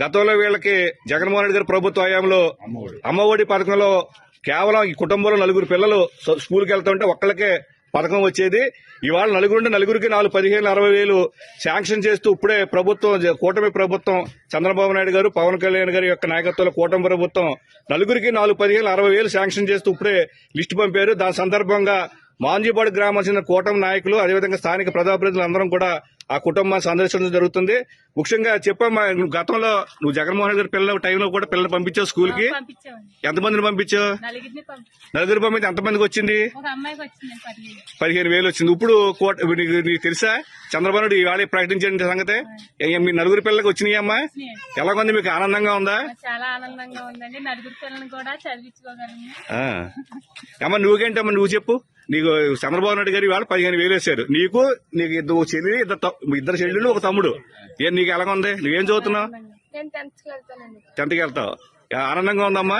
గతంలో వీళ్ళకి జగన్మోహన్ రెడ్డి గారి ప్రభుత్వ హయాంలో అమ్మఒడి పథకంలో కేవలం ఈ కుటుంబంలో నలుగురు పిల్లలు స్కూల్కి వెళ్తుంటే ఒక్కళ్ళకే పథకం వచ్చేది. ఇవాళ నలుగురుంటే నలుగురికి నాలుగు పదిహేను అరవై వేలు శాంక్షన్ చేస్తూ ఇప్పుడే ప్రభుత్వం కూటమి ప్రభుత్వం చంద్రబాబు నాయుడు గారు పవన్ కళ్యాణ్ గారి యొక్క నాయకత్వంలో కూటమి ప్రభుత్వం నలుగురికి నాలుగు పదిహేను అరవై వేలు శాంక్షన్ చేస్తూ ఇప్పుడే లిస్టు పంపారు. దాని సందర్భంగా మాంజీపాడు గ్రామం చెందిన కూటమి నాయకులు అదేవిధంగా స్థానిక ప్రజాప్రతినిధులు అందరం కూడా ఆ కుటుంబాన్ని సందర్శించడం జరుగుతుంది. ముఖ్యంగా చెప్పమ్మా నువ్వు గతంలో నువ్వు జగన్మోహన్ రెడ్డి గారి పిల్లల టైంలో కూడా పిల్లలు పంపించావు స్కూల్కి ఎంతమందిని పంపించావు? నలుగురు పంపించి ఎంతమందికి వచ్చింది? పదిహేను. వేలు వచ్చింది. ఇప్పుడు కోట నీకు తెలుసా? చంద్రబాబు నాయుడు ఇవాళ ప్రకటించిన సంగతి? మీ నలుగురు పిల్లలకు వచ్చినాయి అమ్మా? వచ్చినాయండి. ఎలా ఉంది మీకు ఆనందంగా ఉందా? చాలా ఆనందంగా ఉందండి. నలుగురు పిల్లల్ని కూడా చదివించుకోగలను ఆ. అమ్మ నువ్వేంటమ్మా? నువ్వు చెప్పు. నీకు చంద్రబాబు నాయుడు గారు ఇవాళ పదిహేను వేలు వేశారు. నీకు నీకు ఇద్దరు చెల్లి ఇద్దరు ఇద్దరు చెల్లెలు ఒక తమ్ముడు. ఏ నీకు ఎలాగ ఉంది నువ్వేం చదువుతున్నావు? టెన్త్కి వెళ్తావు. ఆనందంగా ఉందమ్మా?